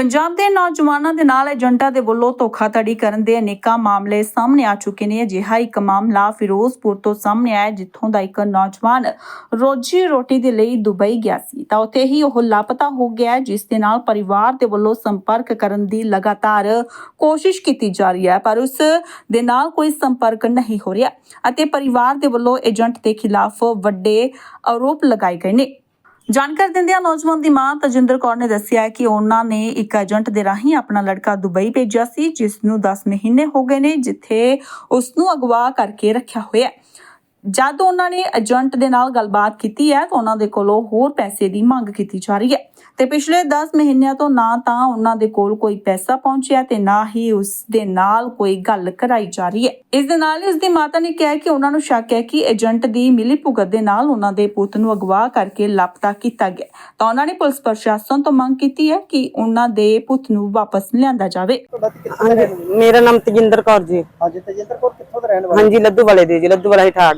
ਪੰਜਾਬ ਦੇ ਨੌਜਵਾਨਾਂ ਦੇ ਨਾਲ ਏਜੰਟਾਂ ਦੇ ਵੱਲੋਂ ਧੋਖਾਧੜੀ ਕਰਨ ਦੇ ਅਨੇਕਾਂ ਮਾਮਲੇ ਸਾਹਮਣੇ ਆ ਚੁੱਕੇ ਨੇ। ਅਜਿਹਾ ਇੱਕ ਮਾਮਲਾ ਫਿਰੋਜ਼ਪੁਰ ਤੋਂ ਸਾਹਮਣੇ ਆਇਆ, ਜਿੱਥੋਂ ਦਾ ਇੱਕ ਨੌਜਵਾਨ ਰੋਜੀ ਰੋਟੀ ਦੇ ਲਈ ਦੁਬਈ ਗਿਆ ਸੀ। ਤਾਂ ਉੱਥੇ ਹੀ ਉਹ ਲਾਪਤਾ ਹੋ ਗਿਆ, ਜਿਸ ਦੇ ਨਾਲ ਪਰਿਵਾਰ ਦੇ ਵੱਲੋਂ ਸੰਪਰਕ ਕਰਨ ਦੀ ਲਗਾਤਾਰ ਕੋਸ਼ਿਸ਼ ਕੀਤੀ ਜਾ ਰਹੀ ਹੈ, ਪਰ ਉਸ ਦੇ ਨਾਲ ਕੋਈ ਸੰਪਰਕ ਨਹੀਂ ਹੋ ਰਿਹਾ ਅਤੇ ਪਰਿਵਾਰ ਦੇ ਵੱਲੋਂ ਏਜੰਟ ਦੇ ਖਿਲਾਫ ਵੱਡੇ ਆਰੋਪ ਲਗਾਏ ਗਏ ਨੇ। ਜਾਣਕਾਰੀ ਦਿੰਦਿਆਂ ਨੌਜਵਾਨ ਦੀ ਮਾਂ ਤਜਿੰਦਰ ਕੌਰ ਨੇ ਦੱਸਿਆ ਕਿ ਉਹਨਾਂ ਨੇ ਇੱਕ ਏਜੰਟ ਦੇ ਰਾਹੀਂ ਆਪਣਾ ਲੜਕਾ ਦੁਬਈ ਭੇਜਿਆ ਸੀ ਜਿਸ ਨੂੰ 10 ਮਹੀਨੇ ਹੋ ਗਏ ਨੇ, ਜਿੱਥੇ ਉਸ ਨੂੰ ਅਗਵਾ ਕਰਕੇ ਰੱਖਿਆ ਹੋਇਆ ਹੈ। ਜਦ ਉਹਨਾਂ ਨੇ ਏਜੰਟ ਦੇ ਨਾਲ ਗੱਲਬਾਤ ਕੀਤੀ ਹੈ, ਤਾਂ ਉਹਨਾਂ ਦੇ ਕੋਲੋਂ ਹੋਰ ਪੈਸੇ ਦੀ ਮੰਗ ਕੀਤੀ ਜਾ ਰਹੀ ਹੈ। ਤੇ ਪਿਛਲੇ 10 ਮਹੀਨਿਆਂ ਤੋਂ ਨਾ ਤਾਂ ਉਹਨਾਂ ਦੇ ਕੋਲ ਕੋਈ ਪੈਸਾ ਪਹੁੰਚਿਆ ਤੇ ਨਾ ਹੀ ਉਸ ਦੇ ਨਾਲ ਕੋਈ ਗੱਲ ਕਰਾਈ ਜਾ ਰਹੀ ਹੈ। ਇਸ ਦੇ ਨਾਲ ਹੀ ਉਸ ਦੀ ਮਾਤਾ ਨੇ ਕਿਹਾ ਕਿ ਉਹਨਾਂ ਨੂੰ ਸ਼ੱਕ ਹੈ ਕਿ ਏਜੰਟ ਦੀ ਮਿਲੀ ਭੁਗਤ ਦੇ ਨਾਲ ਉਹਨਾਂ ਦੇ ਪੁੱਤ ਨੂੰ ਅਗਵਾ ਕਰਕੇ ਲਾਪਤਾ ਕੀਤਾ ਗਿਆ। ਤਾਂ ਉਹਨਾਂ ਨੇ ਪੁਲਿਸ ਪ੍ਰਸ਼ਾਸਨ ਤੋਂ ਮੰਗ ਕੀਤੀ ਹੈ ਕਿ ਉਹਨਾਂ ਦੇ ਪੁੱਤ ਨੂੰ ਵਾਪਸ ਲਿਆਂਦਾ ਜਾਵੇ। ਹਾਂਜੀ ਮੇਰਾ ਨਾਮ ਤਜਿੰਦਰ ਕੌਰ ਜੀ। ਹਾਂਜੀ ਤਜਿੰਦਰ ਕੌਰ ਕਿੱਥੋਂ ਦਾ ਰਹਿਣ ਵਾਲੇ ਹਾਂਜੀ ਲੱਦੂ ਵਾਲੇ ਦੇ ਜੀ ਲੱਦੂ ਵਾਲਾ ਹੀ ਠਾੜ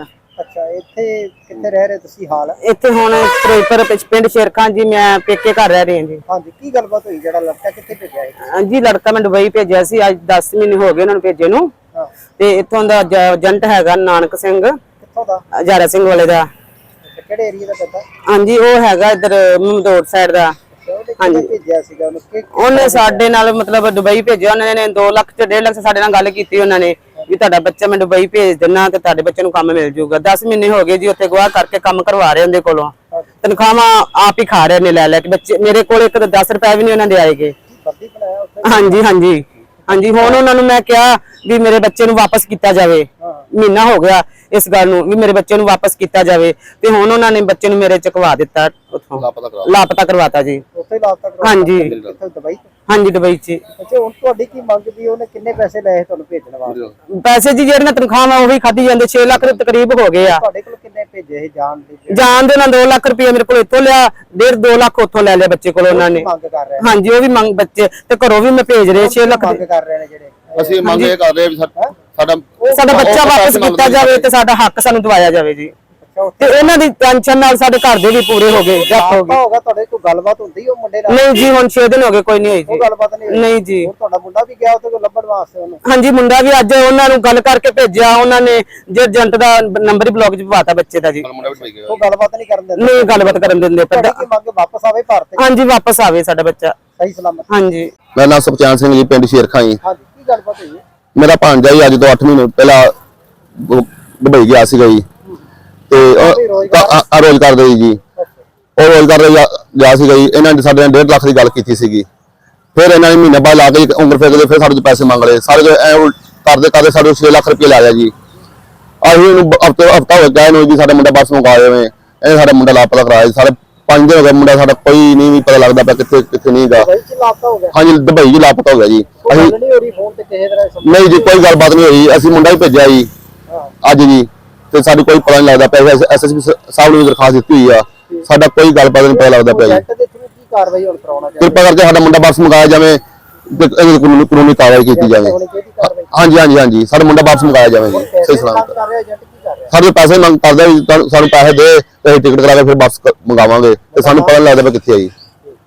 ਇੱਥੇ ਕਿੱਥੇ ਰਹਿ ਰਹੇ ਤੁਸੀਂ ਹਾਲ? ਇੱਥੇ ਹੁਣ ਫਿਰੋਜ਼ਪੁਰ ਵਿੱਚ ਪਿੰਡ ਸ਼ੇਰਖਾਂ ਜੀ ਮੈਂ ਪੇਕੇ ਘਰ ਰਹਿ ਰਹੀ ਹਾਂ ਜੀ। ਹਾਂਜੀ ਕੀ ਗੱਲਬਾਤ ਹੋਈ? ਜਿਹੜਾ ਲੜਕਾ ਕਿੱਥੇ ਭੇਜਿਆ ਹੈ ਹਾਂਜੀ ਲੜਕਾ ਮੈਂ ਦੁਬਈ ਭੇਜਿਆ ਸੀ ਅੱਜ 10 ਮਹੀਨੇ ਹੋ ਗਏ ਉਹਨਾਂ ਨੂੰ ਭੇਜੇ ਨੂੰ। ਹਾਂ। ਤੇ ਇੱਥੋਂ ਦਾ ਏਜੰਟ ਹੈਗਾ ਨਾਨਕ ਸਿੰਘ। ਕਿੱਥੋਂ ਦਾ? ਹਜ਼ਾਰਾ ਸਿੰਘ ਵਾਲੇ ਦਾ। ਅੱਛਾ, ਕਿਹੜੇ ਏਰੀਆ ਦਾ ਪਤਾ ਹਾਂਜੀ ਉਹ ਹੈਗਾ ਇੱਧਰ ਮਮਦੋੜ ਸਾਈਡ ਦਾ। ਕਿੱਥੇ ਭੇਜਿਆ ਸੀਗਾ? ਉਹਨੂੰ ਕਿ ਉਹਨੇ ਸਾਡੇ ਨਾਲ ਮਤਲਬ ਦੁਬਈ ਭੇਜਿਆ ਉਹਨਾਂ ਨੇ 2 ਲੱਖ ਤੇ 1.5 ਲੱਖ ਸਾਡੇ ਨਾਲ ਗੱਲ ਕੀਤੀ ਉਹਨਾਂ ਨੇ। ਤੁਹਾਡਾ ਬੱਚਾ ਮੈਂ ਦੁਬਈ ਭੇਜ ਦਿੰਨਾ ਤੇ ਤੁਹਾਡੇ ਬੱਚੇ ਨੂੰ ਕੰਮ ਮਿਲ ਜਾਊਗਾ 10 ਮਹੀਨੇ ਹੋ ਗਏ ਜੀ ਉੱਥੇ ਗਵਾਹ ਕਰਕੇ ਕੰਮ ਕਰਵਾ ਰਹੇ ਉਹਦੇ ਕੋਲੋਂ। ਤਨਖਾਹਾਂ ਆਪ ਹੀ ਖਾ ਰਹੇ ਨੇ ਲੈ ਲੈ ਕੇ। ਬੱਚੇ ਮੇਰੇ ਕੋਲ ਇੱਕ ਤਾਂ 10 ਰੁਪਏ ਵੀ ਨਹੀਂ ਉਹਨਾਂ ਦੇ ਆਏਗੇ ਹਾਂਜੀ ਹਾਂਜੀ। ਹਾਂਜੀ ਹੁਣ ਉਹਨਾਂ ਨੂੰ ਮੈਂ ਕਿਹਾ ਵੀ ਮੇਰੇ ਬੱਚੇ ਨੂੰ ਵਾਪਸ ਕੀਤਾ ਜਾਵੇ। ਮਹੀਨਾ ਹੋ ਗਿਆ। ਇਸ ਗੱਲ ਨੂੰ ਵੀ ਮੇਰੇ ਬੱਚੇ ਨੂੰ ਵਾਪਸ ਕੀਤਾ ਜਾਵੇ ਤੇ ਹੁਣ ਉਹਨਾਂ ਨੇ ਬੱਚੇ ਨੂੰ ਮੇਰੇ ਚਕਵਾ ਦਿੱਤਾ ਉੱਥੋਂ। ਲਾਪਤਾ ਕਰਵਾਤਾ ਜੀ। ਉੱਥੇ ਲਾਪਤਾ ਕਰਵਾ ਹਾਂਜੀ। ਕਿੱਥੇ ਦੁਬਈ ਤੋਂ? ਹਾਂਜੀ ਦੁਬਈ 'ਚ। ਅੱਛਾ ਹੁਣ ਤੁਹਾਡੀ ਕੀ ਮੰਗ ਵੀ ਉਹਨੇ ਕਿੰਨੇ ਪੈਸੇ ਲਏ ਤੁਹਾਨੂੰ ਭੇਜਣ ਵਾਸਤੇ? ਪੈਸੇ ਜੀ ਜਿਹੜੀਆਂ ਤਨਖਾਹਾਂ ਉਹੀ ਖਾਦੀ ਜਾਂਦੇ 6 ਲੱਖ ਦੇ ਤਕਰੀਬ ਹੋ ਗਏ ਆ। ਤੁਹਾਡੇ ਕੋਲ ਕਿੰਨੇ ਭੇਜੇ ਸੀ ਜਾਣ ਦੀ ਜਾਣ ਦੇ ਨਾਲ 2 ਲੱਖ ਰੁਪਏ ਮੇਰੇ ਕੋਲ ਇੱਥੋਂ ਲਿਆ ਡੇਢ 2 ਲੱਖ ਉੱਥੋਂ ਲੈ ਲਿਆ ਬੱਚੇ ਕੋਲ ਉਹਨਾਂ ਨੇ। ਹਾਂਜੀ ਉਹ ਵੀ ਮੰਗ ਬੱਚੇ ਤੇ ਘਰੋਂ ਵੀ ਮੈਂ ਭੇਜ ਰਹੇ 6 ਲੱਖ ਮੰਗ ਕਰ ਰਹੇ ਨੇ ਜਿਹੜੇ। ਅਸੀਂ ਮੰਗ ਇਹ ਕਰਦੇ ਆ ਵੀ ਸਾ- ਸਾਡਾ ਸਾਡਾ ਬੱਚਾ ਵਾਪਸ ਕੀਤਾ ਜਾਵੇ ਤੇ ਸਾਡਾ ਹੱਕ ਸਾਨੂੰ ਦਵਾਇਆ ਜਾਵੇ ਜੀ। ਤੇ ਇਹਨਾਂ ਦੀ ਟੈਨਸ਼ਨ ਨਾਲ ਸਾਡੇ ਘਰ ਦੇ ਵੀ ਪੂਰੇ ਹੋ ਗਏ ਜੱਟ ਹੋ ਲਾਪਤਾ ਹੋਗਾ ਤੁਹਾਡੇ ਕੋਈ ਗੱਲਬਾਤ ਹੁੰਦੀ ਉਹ ਮੁੰਡੇ ਨਾਲ? ਗਏ ਨਹੀਂ ਜੀ ਹੁਣ 6 ਦਿਨ ਹੋ ਗਏ ਕੋਈ ਨਹੀਂ ਹੋਈ ਉਹ ਗੱਲਬਾਤ ਨਹੀਂ ਹੋਈ? ਨਹੀਂ ਜੀ। ਹੁਣ ਤੁਹਾਡਾ ਮੁੰਡਾ ਵੀ ਗਿਆ ਉੱਥੇ ਕੋਈ ਲੱਭਣ ਵਾਸਤੇ ਉਹਨੂੰ? ਹਾਂਜੀ ਮੁੰਡਾ ਵੀ ਅੱਜ ਉਹਨਾਂ ਨੂੰ ਗੱਲ ਕਰਕੇ ਭੇਜਿਆ ਉਹਨਾਂ ਨੇ ਜੇ ਏਜੰਟ ਦਾ ਨੰਬਰ ਹੀ ਬਲੌਕ 'ਚ ਪਵਾਤਾ ਬੱਚੇ ਦਾ ਜੀ। ਮੁੰਡਾ ਵੀ ਉਹ ਗੱਲਬਾਤ ਨਹੀਂ ਕਰਨ ਦਿੰਦੇ? ਨਹੀਂ ਗੱਲਬਾਤ ਕਰਨ ਦਿੰਦੇ ਪਰ ਤੁਹਾਡੀ ਕੀ ਮੰਗ ਵਾਪਸ ਆਵੇ ਭਾਰਤ ਹਾਂਜੀ ਵਾਪਸ ਆਵੇ ਸਾਡਾ ਬੱਚਾ। ਸਹੀ ਸਲਾਮਤ। ਹਾਂਜੀ। ਮੇਰਾ ਨਾਮ ਸੁਖਚੈਨ ਸਿੰਘ ਜੀ ਪਿੰਡ ਸ਼ੇਰਖਾਂ ਜੀ। ਹਾਂਜੀ। ਗੱਲਬਾਤ ਹੋਈ ਹੈ? ਮੇਰਾ ਭਾਂਜਾ ਜੀ ਅੱਜ ਤੋਂ 8 ਮਹੀਨੇ ਪਹਿਲਾਂ ਉਹ ਦੁਬਈ ਗਿਆ ਸੀਗਾ ਜੀ। ਤੇ ਆ- ਰੋਜ਼ਗਾਰ ਦੇ ਜੀ। ਉਹ ਰੋਜ਼ਗਾਰ ਦੇ ਗਿਆ- ਗਿਆ ਸੀਗਾ ਜੀ। ਇਹਨਾਂ ਨੇ ਸਾਡੇ ਨਾਲ 1.5 ਲੱਖ ਦੀ ਗੱਲ ਕੀਤੀ ਸੀਗੀ। ਫਿਰ ਇਹਨਾਂ ਨੇ ਮਹੀਨੇ ਬਾਅਦ ਲਾ ਕੇ ਉਮਰ ਫੇਰ ਕੇ ਫਿਰ ਸਾਡੇ ਤੋਂ ਪੈਸੇ ਮੰਗ ਲਏ। ਸਾਰੇ ਜੋ ਐ ਕਰਦੇ ਕਰਦੇ ਸਾਡੇ 6 ਲੱਖ ਰੁਪਏ ਲਾਇਆ ਜੀ। ਅਸੀਂ ਇਹਨੂੰ ਹਫ਼ਤੇ ਹਫਤਾ ਹੋ ਗਿਆ ਇਹਨੂੰ ਜੀ ਸਾਡਾ ਮੁੰਡਾ ਬੱਸ ਮੰਗਾ ਦੇਵੇ ਇਹ ਸਾਡਾ ਮੁੰਡਾ ਲਾਪਤਾ ਕਰਾਇਆ ਜੀ। ਸਾਰੇ ਪੰਜ ਦਿਨ ਹੋ ਗਏ ਮੁੰਡਾ ਸਾਡਾ ਕੋਈ ਨਹੀਂ ਵੀ ਪਤਾ ਲੱਗਦਾ ਪਿਆ ਕਿੱਥੇ ਕਿੱਥੇ ਨਹੀਂ ਗਾ। ਦੁਬਈ ਚ ਲਾਪਤਾ ਹੋ ਗਿਆ। ਹਾਂਜੀ ਦੁਬਈ ਜੀ ਲਾਪਤਾ ਹੋ ਗਿਆ ਜੀ। ਕੋਈ ਅਸੀਂ ਗੱਲ ਨਹੀਂ ਹੋ ਰਹੀ ਫੋਨ ਤੇ ਕਿਸੇ ਤਰ੍ਹਾਂ ਨਹੀਂ ਜੀ ਕੋਈ ਗੱਲਬਾਤ ਨਹੀਂ ਹੋਈ। ਅਸੀਂ ਮੁੰਡਾ ਹੀ ਭੇਜਿਆ ਜੀ ਹਾਂ। ਅੱਜ ਜੀ। ਤੇ ਸਾਨੂੰ ਕੋਈ ਪਤਾ ਨਹੀਂ ਲੱਗਦਾ ਪਿਆ। ਐਸਐਸਪੀ ਸਾਹਿਬ ਨੂੰ ਵੀ ਦਰਖਾਸਤ ਦਿੱਤੀ ਹੋਈ ਆ। ਸਾਡਾ ਕੋਈ ਗੱਲਬਾਤ ਨਹੀਂ ਪਤਾ ਲੱਗਦਾ ਪਿਆ ਜੀ। ਏਜੰਟ ਦੇ ਥਰੂ ਕੀ ਕਾਰਵਾਈ ਹੁਣ ਕਰਾਉਣਾ ਚਾਹੀਦਾ? ਕਿਰਪਾ ਕਰਕੇ ਸਾਡਾ ਮੁੰਡਾ ਵਾਪਸ ਮੰਗਾਇਆ ਜਾਵੇ ਤੇ ਇਹਦੀ ਕਾਨੂੰਨੀ ਕਾਰਵਾਈ ਕੀਤੀ ਜਾਵੇ। ਹੋਣੀ ਚਾਹੀਦੀ ਕਾਰਵਾਈ? ਹਾਂਜੀ ਹਾਂਜੀ ਹਾਂਜੀ। ਸਾਡਾ ਮੁੰਡਾ ਵਾਪਸ ਮੰਗਾਇਆ ਜਾਵੇ ਜੀ। ਸਹੀ ਸਲਾਮਤ। ਕਰ ਰਿਹਾ ਏਜੰਟ ਸਾਡੇ ਪੈਸੇ ਮੰਗ ਕਰਦਾ ਵੀ ਤੁਹਾਨੂੰ- ਸਾਨੂੰ ਪੈਸੇ ਦੇ ਤੇ ਅਸੀਂ ਟਿਕਟ ਕਰਾ ਕੇ ਫਿਰ ਵਾਪਸ ਕ- ਮੰਗਾਵਾਂਗੇ। ਤੇ ਸਾਨੂੰ ਪਤਾ ਨਹੀਂ ਲੱਗਦਾ ਪਿਆ ਕਿੱਥੇ ਆ ਜੀ।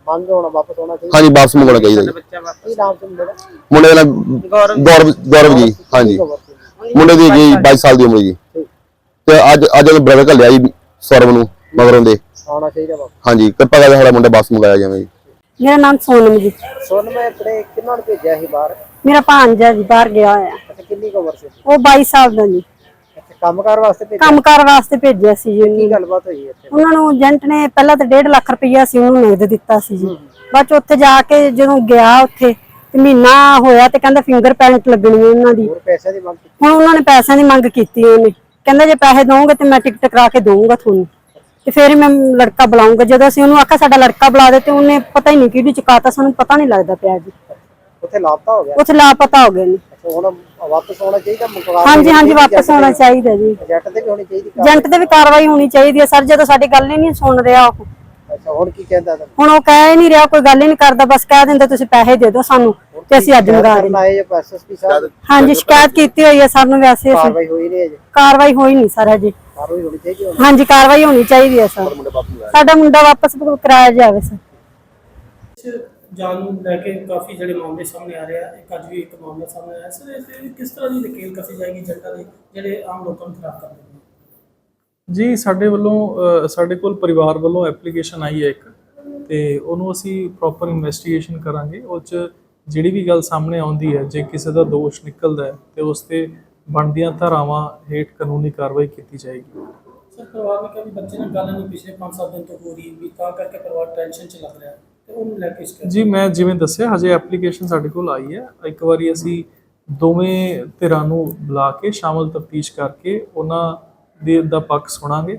ਮੰਗ ਹੋਣਾ ਵਾਪਸ ਹੋਣਾ ਚਾਹੀਦਾ। ਹਾਂਜੀ ਵਾਪਸ ਮੰਗਾਉਣਾ ਚਾਹੀਦਾ ਜੀ। ਕੀ ਨਾਮ ਸੀ ਮੁੰਡੇ ਦਾ? ਮੁੰਡੇ ਦਾ ਨਾਮ ਗੌਰਵ ਗੌਰਵ ਜੀ ਹਾਂਜੀ। ਮੁੰਡੇ ਦੀ ਜੀ 22 ਸਾਲ ਦੀ ਉਮਰ ਜੀ। ਤੇ ਅੱਜ ਅੱਜ ਉਹ ਬ੍ਰਦਰ ਘੱਲਿਆ ਜੀ ਸੌਰਵ ਨੂੰ ਮਗਰੋਂ ਦੇ। ਆਉਣਾ ਚਾਹੀਦਾ ਵਾਪਸ। ਹਾਂਜੀ ਕਿਰਪਾ ਕਰਕੇ ਸਾਡਾ ਮੁੰਡਾ ਵਾਪਸ ਮੰਗਾਇਆ ਜਾਵੇ ਜੀ। ਮੇਰਾ ਨਾਮ ਸੋਨਮ ਜੀ। ਸੁਣ ਮੈਂ ਆਪਣੇ ਕਿੰਨਾਂ ਨੂੰ ਭੇਜਿਆ ਸੀ ਬਾਹਰ? ਮੇਰਾ ਭਾਂਜਾ ਜੀ ਬਾਹਰ ਗਿਆ ਹੋਇਆ। ਅੱਛਾ ਕਿੰਨੀ ਕੁ ਉਮਰ ਸੀ? ਉਹ 22 ਸਾਲ ਦਾ ਜੀ। ਕੰਮਕਾਰ ਵਾਸਤੇ ਭੇਜਿਆ? ਕੰਮਕਾਰ ਵਾਸਤੇ ਭੇਜਿਆ ਸੀ ਜੀ ਕੀ ਉਹਨੂੰ। ਗੱਲਬਾਤ ਹੋਈ ਇੱਥੇ? ਉਹਨਾਂ ਨੂੰ ਏਜੰਟ ਨੇ ਪਹਿਲਾਂ ਤਾਂ 1.5 ਲੱਖ ਰੁਪਈਆ ਸੀ ਉਹਨੂੰ ਨਗਦ ਦਿੱਤਾ ਸੀ ਜੀ। ਬਾਅਦ ਚ ਉੱਥੇ ਜਾ ਕੇ ਜਦੋਂ ਗਿਆ ਉੱਥੇ ਤੇ ਮਹੀਨਾ ਹੋਇਆ ਤੇ ਕਹਿੰਦਾ ਫਿੰਗਰਪ੍ਰਿੰਟ ਲੱਗਣੀ ਹੈ ਉਹਨਾਂ ਦੀ। ਹੋਰ ਪੈਸੇ ਦੀ ਮੰਗ ਕੀਤੀ? ਹੁਣ ਉਹਨਾਂ ਨੇ ਪੈਸਿਆਂ ਦੀ ਮੰਗ ਕੀਤੀ ਉਹਨੇ। ਕਹਿੰਦਾ ਜੇ ਪੈਸੇ ਦੋਗੇ ਤੇ ਮੈਂ ਟਿਕਟ ਕਰਾ ਕੇ ਦਊਂਗਾ ਤੁਹਾਨੂੰ। ਤੇ ਫਿਰ ਹੀ ਮੈਂ ਲੜਕਾ ਬੁਲਾਉਂਗਾ ਜਦੋਂ ਅਸੀਂ ਉਹਨੂੰ ਆਖਿਆ ਸਾਡਾ ਲੜਕਾ ਬੁਲਾ ਦੇ ਤੇ ਉਹਨੇ ਪਤਾ ਹੀ ਨਹੀਂ ਕਿਹਦੀ ਚੁਕਾਤਾ ਸਾਨੂੰ ਪਤਾ ਨਹੀਂ ਲੱਗਦਾ ਪਿਆ ਜੀ। ਉੱਥੇ ਲਾਪਤਾ ਹੋ ਗਿਆ? ਉੱਥੇ ਲਾਪਤਾ ਹੋ ਗਏ ਨੇ ਅੱਛਾ ਹੁਣ ਵਾਪਸ ਆਉਣਾ ਚਾਹੀਦਾ ਮੁਕਰਾਰ ਹਾਂਜੀ ਹਾਂਜੀ ਵਾਪਸ ਆਉਣਾ ਚਾਹੀਦਾ ਜੀ। ਏਜੰਟ ਤੇ ਵੀ ਹੋਣੀ ਚਾਹੀਦੀ ਏਜੰਟ ਤੇ ਵੀ ਕਾਰਵਾਈ ਹੋਣੀ ਚਾਹੀਦੀ ਹੈ। ਸਰ ਜਦੋਂ ਸਾਡੀ ਗੱਲ ਹੀ ਨਹੀਂ ਸੁਣ ਰਿਹਾ ਉਹ। ਅੱਛਾ ਹੁਣ ਕੀ ਕਹਿੰਦਾ ਤੁਹਾਨੂੰ ਹੁਣ ਉਹ ਕਹਿ ਹੀ ਨਹੀਂ ਰਿਹਾ ਕੋਈ ਗੱਲ ਹੀ ਨਹੀਂ ਕਰਦਾ। ਬਸ ਕਹਿ ਦਿੰਦਾ ਤੁਸੀਂ ਪੈਸੇ ਦੇ ਦਿਓ ਸਾਨੂੰ ਤੇ ਅਸੀਂ ਅੱਜ ਮੰਗਾ ਰਹੇ ਹਾਂ। ਆਏ ਜਾਂ ਐਸਐਸਪੀ ਸਾਹਿਬ? ਹਾਂਜੀ ਸ਼ਿਕਾਇਤ ਕੀਤੀ ਹੋਈ ਹੈ ਸਰ ਨੂੰ ਵੈਸੇ। ਅਸੀਂ ਕਾਰਵਾਈ ਹੋਈ ਨਹੀਂ ਅਜੇ? ਕਾਰਵਾਈ ਹੋਈ ਨਹੀਂ ਸਰ ਹਜੇ ਕਾਰਵਾਈ ਹੋਣੀ ਚਾਹੀਦੀ ਹਾਂਜੀ ਕਾਰਵਾਈ ਹੋਣੀ ਚਾਹੀਦੀ ਹੈ ਸਰ। ਸਾਡਾ ਮੁੰਡਾ ਵਾਪਸ ਕਰਾਇਆ ਜਾਵੇ ਸਰ। ਜਾਨ ਨੂੰ ਲੈ ਕੇ ਕਾਫੀ ਜਿਹੜੇ ਮਾਮਲੇ ਸਾਹਮਣੇ ਆ ਰਹੇ ਆ ਇੱਕ ਅੱਜ ਵੀ ਇੱਕ ਮਾਮਲਾ ਸਾਹਮਣੇ ਆਇਆ। ਸਰ ਇਸ ਤੇ ਕਿਸ ਤਰ੍ਹਾਂ ਦੀ ਨਕੇਲ ਕੱਸੀ ਜਾਏਗੀ ਜਨਤਾ ਦੇ ਜਿਹੜੇ ਆਮ ਲੋਕਾਂ ਨੂੰ ਖਰਾਬ ਕਰਦੇ ਨੇ? ਜੀ ਸਾਡੇ ਵੱਲੋਂ ਸਾਡੇ ਕੋਲ ਪਰਿਵਾਰ ਵੱਲੋਂ ਐਪਲੀਕੇਸ਼ਨ ਆਈ ਹੈ ਇੱਕ ਤੇ ਉਹਨੂੰ ਅਸੀਂ ਪ੍ਰੋਪਰ ਇਨਵੈਸਟੀਗੇਸ਼ਨ ਕਰਾਂਗੇ। ਉਹ 'ਚ ਜਿਹੜੀ ਵੀ ਗੱਲ ਸਾਹਮਣੇ ਆਉਂਦੀ ਹੈ ਜੇ ਕਿਸੇ ਦਾ ਦੋਸ਼ ਨਿਕਲਦਾ ਹੈ ਤੇ ਉਸ ਤੇ ਬਣਦੀਆਂ ਧਾਰਾਵਾਂ ਹੇਠ ਕਾਨੂੰਨੀ ਕਾਰਵਾਈ ਕੀਤੀ ਜਾਏਗੀ। ਸਰ ਪਰਿਵਾਰ ਨੇ ਕਿਹਾ ਵੀ ਬੱਚੇ ਨਾਲ ਗੱਲ ਨਹੀਂ ਪਿਛਲੇ 5-7 ਦਿਨ ਤੋਂ ਹੋ ਰਹੀ ਵੀ ਤਾਂ ਕਰਕੇ ਪਰਿਵਾਰ ਟੈਨਸ਼ਨ 'ਚ ਲੱਗ ਰਿਹਾ ਤੇ ਉਹਨੂੰ ਲੈ ਕੇ ਸ਼ਿਕਾਇਤ ਜੀ, ਮੈਂ ਜਿਵੇਂ ਦੱਸਿਆ, ਹਜੇ ਐਪਲੀਕੇਸ਼ਨ ਸਾਡੇ ਕੋਲ ਆਈ ਹੈ। ਇੱਕ ਵਾਰੀ ਅਸੀਂ ਦੋਵੇਂ ਧਿਰਾਂ ਨੂੰ ਬੁਲਾ ਕੇ ਸ਼ਾਮਲ ਤਫਤੀਸ਼ ਕਰਕੇ ਉਹਨਾਂ ਦੇ ਦਾ ਪੱਖ ਸੁਣਾਂਗੇ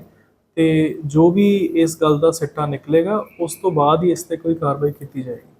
ਤੇ ਜੋ ਵੀ ਇਸ ਗੱਲ ਦਾ ਸਿੱਟਾ ਨਿਕਲੇਗਾ, ਉਸ ਤੋਂ ਬਾਅਦ ਹੀ ਇਸ ਤੇ ਕੋਈ ਕਾਰਵਾਈ ਕੀਤੀ ਜਾਏਗੀ।